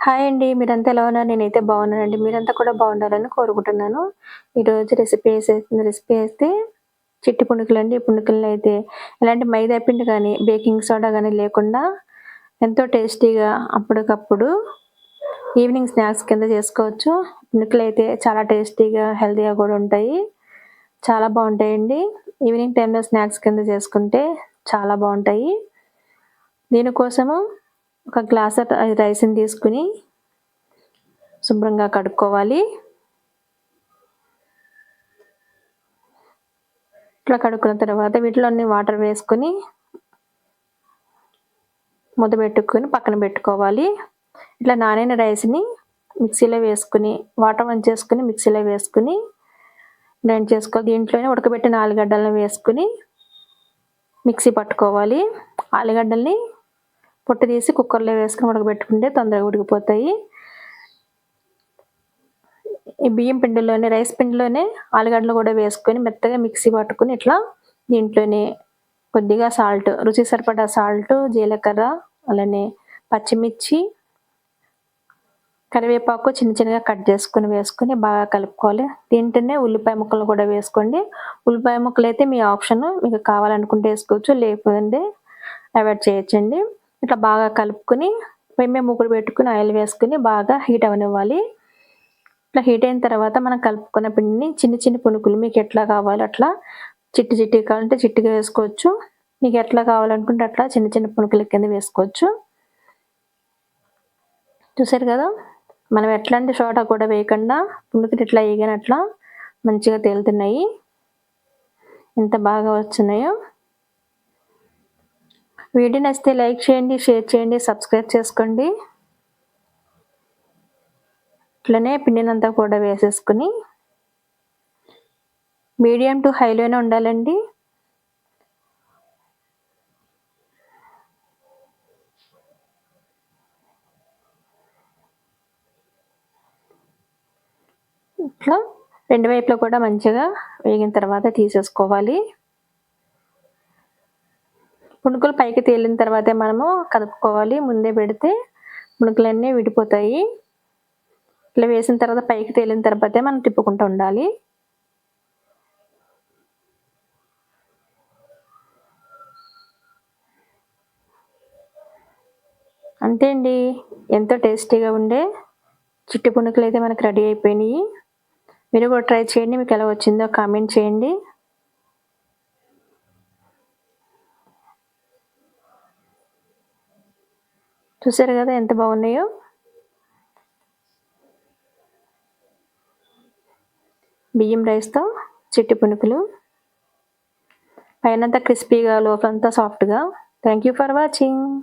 Hi అండి మీరంతా ఎలా ఉన్నారు? నేనైతే బాగున్నానండి. మీరంతా కూడా బాగుండాలని కోరుకుంటున్నాను. ఈరోజు రెసిపీ వేసే రెసిపీ వేస్తే చిట్టి పుణుకులు అండి ఈ పుణుకులను అయితే ఎలాంటి మైదా పిండి కానీ బేకింగ్ సోడా కానీ లేకుండా ఎంతో టేస్టీగా అప్పటికప్పుడు ఈవినింగ్ స్నాక్స్ కింద చేసుకోవచ్చు. పుణుకులు అయితే చాలా టేస్టీగా హెల్తీగా కూడా ఉంటాయి. చాలా బాగుంటాయండి. ఈవినింగ్ టైంలో స్నాక్స్ కింద చేసుకుంటే చాలా బాగుంటాయి. దీనికోసము ఒక గ్లాస్ రైస్ని తీసుకుని శుభ్రంగా కడుక్కోవాలి. ఇట్లా కడుక్కున్న తర్వాత వీటిలోని వాటర్ వేసుకొని ముద్ద పెట్టుకుని పక్కన పెట్టుకోవాలి. ఇట్లా నానైన రైస్ని మిక్సీలో వేసుకుని వాటర్ వంచేసుకుని మిక్సీలో వేసుకుని గ్రైండ్ చేసుకోవాలి. దీంట్లోనే ఉడకబెట్టిన ఆలుగడ్డలను వేసుకుని మిక్సీ పట్టుకోవాలి. ఆలుగడ్డల్ని పొట్టు తీసి కుక్కర్లో వేసుకుని ఉడకబెట్టుకుంటే తొందరగా ఉడికిపోతాయి. ఈ బియ్యం పిండిలోనే రైస్ పిండిలోనే ఆలుగడ్డలు కూడా వేసుకొని మెత్తగా మిక్సీ పట్టుకుని ఇట్లా దీంట్లోనే కొద్దిగా సాల్ట్ రుచి సరిపడా సాల్ట్ జీలకర్ర అలానే పచ్చిమిర్చి కరివేపాకు చిన్న చిన్నగా కట్ చేసుకుని వేసుకొని బాగా కలుపుకోవాలి. దీంట్లోనే ఉల్లిపాయ ముక్కలు కూడా వేసుకోండి. ఉల్లిపాయ ముక్కలు అయితే మీ ఆప్షన్. మీకు కావాలనుకుంటే వేసుకోవచ్చు లేకపోతే అవాయిడ్ చేయొచ్చండి. ఇట్లా బాగా కలుపుకొని మేమే మూకుడు పెట్టుకుని ఆయిల్ వేసుకుని బాగా హీట్ అవనివ్వాలి. ఇట్లా హీట్ అయిన తర్వాత మనం కలుపుకున్న పిండిని చిన్న చిన్న పునుకులు మీకు ఎట్లా కావాలో అట్లా చిట్టి చిట్టి కావాలంటే చిట్టిగా వేసుకోవచ్చు. మీకు ఎట్లా కావాలనుకుంటే అట్లా చిన్న చిన్న పునుకుల కింద వేసుకోవచ్చు. చూసారు కదా? మనం ఎట్లాంటి చోట కూడా వేయకుండా పునుకులు ఇట్లా వేయగానే మంచిగా తేలుతున్నాయి. ఎంత బాగా వచ్చినాయో. వీడియో నచ్చితే లైక్ చేయండి షేర్ చేయండి సబ్స్క్రైబ్ చేసుకోండి. ఇట్లనే పిండినంతా కూడా వేసేసుకుని మీడియం టు హైలోనే ఉండాలండి. ఇట్లా రెండు వైపులో కూడా మంచిగా వేగిన తర్వాత తీసేసుకోవాలి. పుణుకులు పైకి తేలిన తర్వాతే మనము కలుపుకోవాలి ముందే పెడితే పుణుకులన్నీ విడిపోతాయి. ఇట్లా వేసిన తర్వాత పైకి తేలిన తర్వాతే మనం తిప్పుకుంటూ ఉండాలి. అంతే అండి. ఎంతో టేస్టీగా ఉండే చిట్టి పుణుకులు అయితే మనకు రెడీ అయిపోయినాయి. మీరు కూడా ట్రై చేయండి. మీకు ఎలా వచ్చిందో కామెంట్ చేయండి. చూసారు కదా ఎంత బాగున్నాయో? బియ్యం రైస్తో చిట్టి పునుకులు. పైనంతా క్రిస్పీగా లోపలంతా సాఫ్ట్గా. Thank you for watching